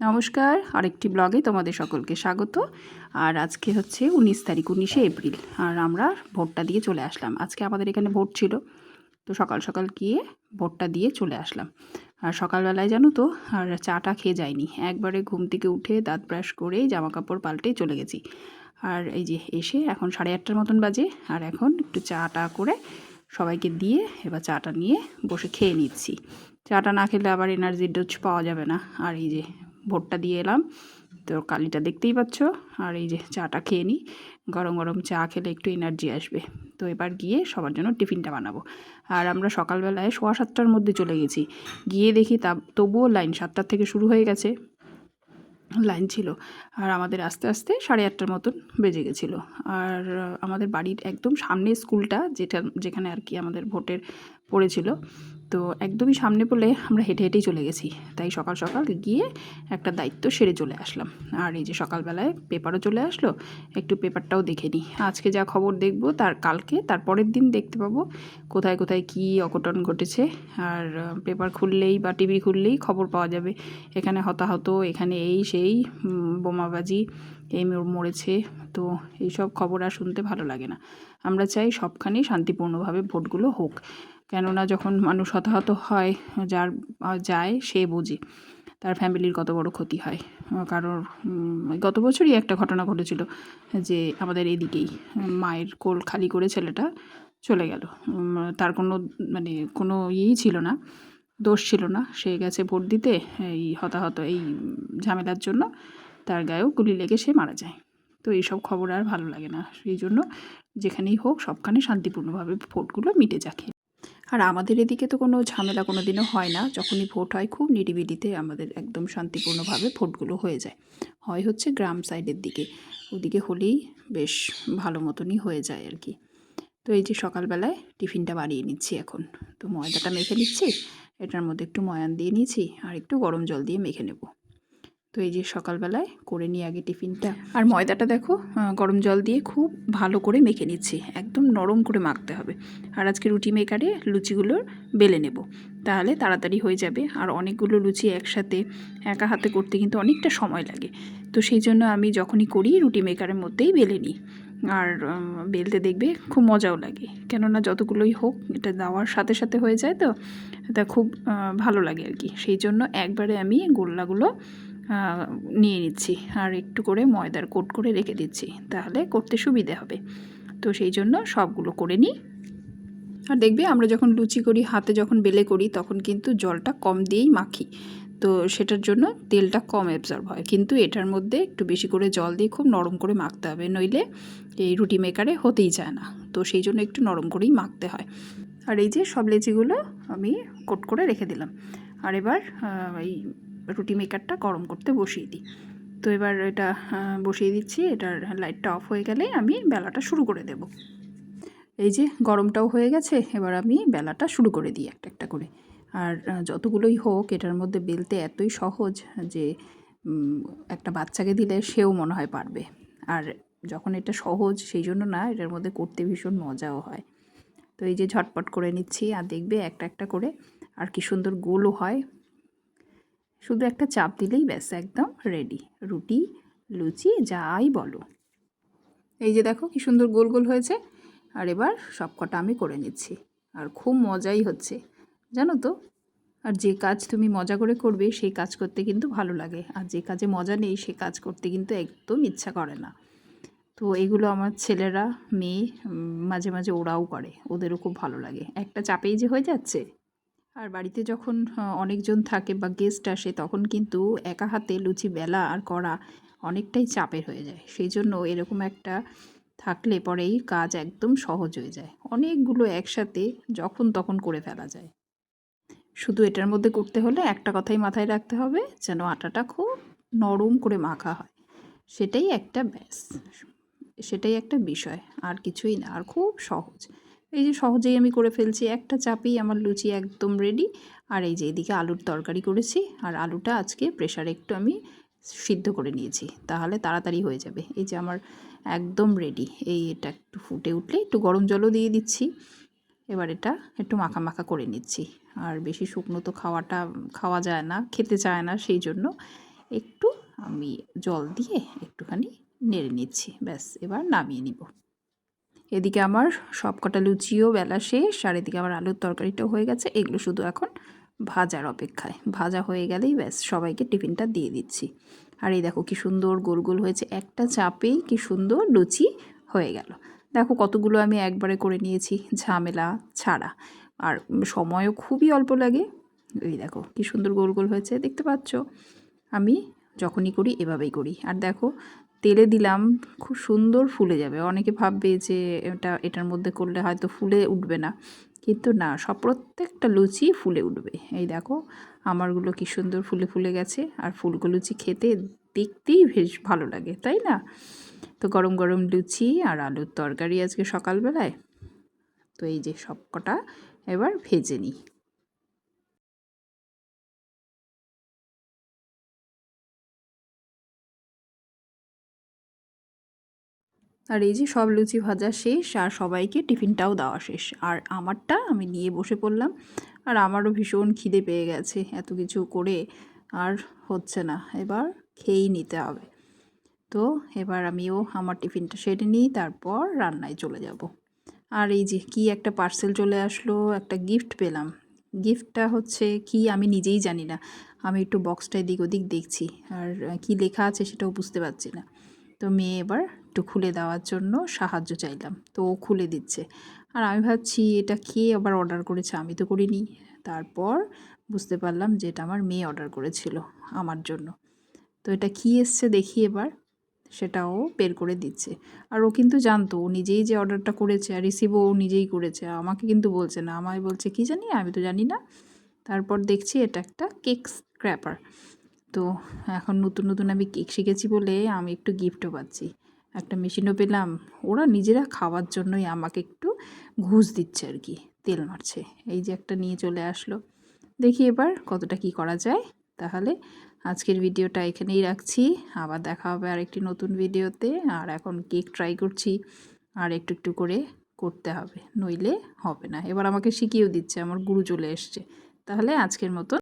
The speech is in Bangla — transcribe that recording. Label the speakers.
Speaker 1: নমস্কার, আরেকটি ব্লগে তোমাদের সকলকে স্বাগত। আর আজকে হচ্ছে উনিশ তারিখ, উনিশে এপ্রিল। আর আমরা ভোটটা দিয়ে চলে আসলাম। আজকে আমাদের এখানে ভোট ছিল, তো সকাল সকাল গিয়ে ভোটটা দিয়ে চলে আসলাম। আর সকালবেলায় জানো তো, আর চাটা খেয়ে যায়নি একবারে ঘুম থেকে উঠে দাঁত ব্রাশ করে জামা কাপড় পাল্টেই চলে গেছি। আর এই যে এসে এখন সাড়ে আটটার মতন বাজে, আর এখন একটু চাটা করে সবাইকে দিয়ে এবার চাটা নিয়ে বসে খেয়ে নিচ্ছি। চাটা না খেলে আবার এনার্জি ডোজ পাওয়া যাবে না। আর এই যে ভোটটা দিয়ে এলাম। তো কালিটা দেখতেই পাচ্ছ। আর এই যে চাটা খেয়ে নিই। গরম গরম চা খেলে একটু এনার্জি আসবে। তো এবার গিয়ে সবার জন্য টিফিনটা বানাবো। আর আমরা সকালবেলায় সোয়া সাতটার মধ্যে চলে গেছি। গিয়ে দেখি তা, তবুও লাইন সাতটার থেকে শুরু হয়ে গেছে। লাইন ছিল। আর আমাদের আস্তে আস্তে সাড়ে আটটার মতন বেজে গেছিল। আর আমাদের বাড়ির একদম সামনে স্কুলটা যেটা, যেখানে আর কি আমাদের ভোটের পড়েছিল। তো একদমই সামনে বলে আমরা হেঁটে হেঁটেই চলে গেছি। তাই সকাল সকাল গিয়ে একটা দায়িত্ব সেরে চলে আসলাম। আর এই যে সকালবেলায় পেপারও চলে আসলো, একটু পেপারটাও দেখে নিই। আজকে যা খবর দেখব, তার কালকে, তার পরের দিন দেখতে পাবো কোথায় কোথায় কী অঘটন ঘটেছে। আর পেপার খুললেই বা টিভি খুললেই খবর পাওয়া যাবে। এখানে হতাহত, এখানে এই সেই বোমাবাজি, এই মর- মরেছে। তো এইসব খবর আর শুনতে ভালো লাগে না। আমরা চাই সবখানেই শান্তিপূর্ণভাবে ভোটগুলো হোক। কেননা যখন মানুষ হতাহত হয়, যার যায়, সে বোঝে। তার ফ্যামিলির কত বড় ক্ষতি হয়। কারোর গত বছরই একটা ঘটনা ঘটেছিল যে আমাদের এদিকেই মায়ের কোল খালি করে ছেলেটা চলে গেল। তার কোনো মানে কোনো ইয়েই ছিল না, দোষ ছিল না। সে গেছে ভোট দিতে, এই হতাহত, এই ঝামেলার জন্য তার গায়েও গুলি লেগে সে মারা যায়। তো এইসব খবর আর ভালো লাগে না। সেই জন্য যেখানেই হোক, সবখানে শান্তিপূর্ণভাবে ভোটগুলো মিটে যাকে। আর আমাদের এদিকে তো কোনো ঝামেলা কোনো দিনও হয় না। যখনই ভোট হয়, খুব নিরিবিলিতে আমাদের একদম শান্তিপূর্ণভাবে ভোটগুলো হয়ে যায়। হয় হচ্ছে গ্রাম সাইডের দিকে। ওদিকে হলেই বেশ ভালো মতনই হয়ে যায় আর কি। তো এই যে সকালবেলায় টিফিনটা বানিয়ে নিচ্ছি এখন। তো ময়দাটা মেখে নিচ্ছি, এটার মধ্যে একটু ময়ান দিয়ে নিয়েছি, আর একটু গরম জল দিয়ে মেখে নেব। তো এই যে সকালবেলায় করে নিই আগে টিফিনটা। আর ময়দাটা দেখো গরম জল দিয়ে খুব ভালো করে মেখে নিচ্ছি। একদম নরম করে মাখতে হবে। আর আজকে রুটি মেকারে লুচিগুলো বেলে নেব। তাহলে তাড়াতাড়ি হয়ে যাবে। আর অনেকগুলো লুচি একসাথে একা হাতে করতে কিন্তু অনেকটা সময় লাগে। তো সেই জন্য আমি যখনই করি রুটি মেকারের মধ্যেই বেলে নিই। আর বেলতে দেখবে খুব মজাও লাগে। কেননা যতগুলোই হোক এটা দেওয়ার সাথে সাথে হয়ে যায় তো তা খুব ভালো লাগে আর কি। সেই জন্য একবারে আমি গোল্লাগুলো নিয়ে নিচ্ছি। আর একটু করে ময়দার কোট করে রেখে দিচ্ছি। তাহলে করতে সুবিধে হবে। তো সেই জন্য সবগুলো করে নিই। আর দেখবে, আমরা যখন লুচি করি, হাতে যখন বেলে করি, তখন কিন্তু জলটা কম দিয়েই মাখি। তো সেটার জন্য তেলটা কম অ্যাবজর্ব হয়। কিন্তু এটার মধ্যে একটু বেশি করে জল দিয়ে খুব নরম করে মাখতে হবে। নইলে এই রুটি মেকারে হতেই চায় না। তো সেই জন্য একটু নরম করেই মাখতে হয়। আর এই যে সব লেচিগুলো আমি কোট করে রেখে দিলাম। আর এবার এই রুটি মেকারটা গরম করতে বসিয়ে দিই। তো এবার এটা বসিয়ে দিচ্ছি। এটার লাইটটা অফ হয়ে গেলে আমি বেলাটা শুরু করে দেব। এই যে গরমটাও হয়ে গেছে, এবার আমি বেলাটা শুরু করে দিই একটা একটা করে। আর যতগুলোই হোক, এটার মধ্যে বেলতে এতই সহজ যে একটা বাচ্চাকে দিলে সেও মনে হয় পারবে। আর যখন এটা সহজ, সেই জন্য না, এটার মধ্যে করতে ভীষণ মজাও হয়। তো এই যে ঝটপট করে নিচ্ছি, আর দেখবে একটা একটা করে, আর কি সুন্দর গোলও হয়। শুধু একটা চাপ দিলেই ব্যাস, একদম রেডি রুটি, লুচি, যাই বলো। এই যে দেখো কি সুন্দর গোল গোল হয়েছে। আর এবার সব কটা আমি করে নিচ্ছি। আর খুব মজাই হচ্ছে। জানো তো? আর যে কাজ তুমি মজা করে করবে, সেই কাজ করতে কিন্তু ভালো লাগে। আর যে কাজে মজা নেই, সে কাজ করতে কিন্তু একদম ইচ্ছা করে না। তো এগুলো আমার ছেলেরা, মেয়ে মাঝে মাঝে ওরাও করে। ওদেরও খুব ভালো লাগে। একটা চাপেই যে হয়ে যাচ্ছে আর বাড়িতে যখন অনেকজন থাকে বা গেস্ট আসে, তখন কিন্তু একা হাতে লুচি বেলা আর করা অনেকটাই চাপের হয়ে যায়। সেই জন্য এরকম একটা থাকলে পরেই কাজ একদম সহজ হয়ে যায়। অনেকগুলো একসাথে যখন তখন করে ফেলা যায়। শুধু এটার মধ্যে করতে হলে একটা কথাই মাথায় রাখতে হবে, যেন আটাটা খুব নরম করে মাখা হয়। সেটাই একটা ব্যাস, সেটাই একটা বিষয়, আর কিছুই না, আর খুব সহজ। এই যে সহজেই আমি করে ফেলছি, একটা চাপেই আমার লুচি একদম রেডি আর এই যে এদিকে আলুর তরকারি করেছি, আর আলুটা আজকে প্রেশারে একটু আমি সিদ্ধ করে নিয়েছি, তাহলে তাড়াতাড়ি হয়ে যাবে। এই যে আমার একদম রেডি এই এটা একটু ফুটে উঠলে একটু গরম জলও দিয়ে দিচ্ছি। এবার এটা একটু মাখা মাখা করে নিচ্ছি। আর বেশি শুকনো তো খাওয়াটা, খাওয়া যায় না, খেতে চায় না, সেই জন্য একটু আমি জল দিয়ে একটুখানি নেড়ে নিচ্ছি। ব্যাস, এবার নামিয়ে নিব। এদিকে আমার সব কটা লুচিও বেলা শেষ, আর এদিকে আমার আলুর তরকারিটাও হয়ে গেছে। এগুলো শুধু এখন ভাজার অপেক্ষায়। ভাজা হয়ে গেলেই ব্যাস, সবাইকে টিফিনটা দিয়ে দিচ্ছি। আর এই দেখো কি সুন্দর গোল গোল হয়েছে। একটা চাপেই কি সুন্দর লুচি হয়ে গেল। দেখো কতগুলো আমি একবারে করে নিয়েছি, ঝামেলা ছাড়া। আর সময়ও খুবই অল্প লাগে। এই দেখো কি সুন্দর গোল গোল হয়েছে, দেখতে পাচ্ছ? আমি যখনই করি এভাবেই করি। আর দেখো তেলে দিলাম, খুব সুন্দর ফুলে যাবে। অনেকে ভাববে যে এটা, এটার মধ্যে করলে হয়তো ফুলে উঠবে না। কিন্তু না, সব প্রত্যেকটা লুচি ফুলে উঠবে। এই দেখো, আমারগুলো কি সুন্দর ফুলে ফুলে গেছে। আর ফুলকো লুচি খেতে দেখতেই বেশ ভালো লাগে, তাই না? তো গরম গরম লুচি আর আলুর তরকারি আজকে সকালবেলায়। তো এই যে সব কটা এবার ভেজে নিই। আর এই যে সব লুচি ভাজা শেষ, আর সবাইকে টিফিনটাও দেওয়া শেষ। আর আমারটা আমি নিয়ে বসে পড়লাম, আর আমারও ভীষণ খিদে পেয়ে গেছে এত কিছু করে, আর হচ্ছে না, এবার খেয়েই নিতে হবে। তো এবার আমিও আমার টিফিনটা সেরে নিই, তারপর রান্নায় চলে যাব। আর এই যে কি একটা পার্সেল চলে আসলো, একটা গিফট পেলাম। গিফটটা হচ্ছে কি আমি নিজেই জানি না, আমি একটু বক্সটা এদিক ওদিক দেখছি, আর কি লেখা আছে সেটাও বুঝতে পারছি না। তো মেয়ে এবার একটু খুলে দেওয়ার জন্য সাহায্য চাইলাম। তো ও খুলে দিচ্ছে। আর আমি ভাবছি, এটা কে আবার অর্ডার করেছে? আমি তো করিনি। তারপর বুঝতে পারলাম যে এটা আমার মেয়ে অর্ডার করেছিল আমার জন্য। তো এটা কী এসছে দেখি এবার। সেটাও বের করে দিচ্ছে। আর ও কিন্তু জানতো, ও নিজেই যে অর্ডারটা করেছে আর রিসিভও ও নিজেই করেছে। আমাকে কিন্তু বলছে না। আমায় বলছে, কি জানি? আমি তো জানি না। তারপর দেখছি এটা একটা কেক স্ক্র্যাপার তো এখন নতুন নতুন আমি কেক শিখেছি বলে আমি একটু গিফটও পাচ্ছি। একটা মেশিনও পেলাম। ওরা নিজেরা খাওয়ার জন্যই আমাকে একটু ঘুষ দিচ্ছে আর কি, তেল মারছে। এই যে একটা নিয়ে চলে আসলো। দেখি এবার কতটা কি করা যায়। তাহলে আজকের ভিডিওটা এখানেই রাখছি। আবার দেখা হবে আরেকটি নতুন ভিডিওতে আর এখন কেক ট্রাই করছি। আর একটু একটু করে করতে হবে। নইলে হবে না। এবার আমাকে শিখিয়েও দিচ্ছে। আমার গুরু চলে এসছে। তাহলে আজকের মতো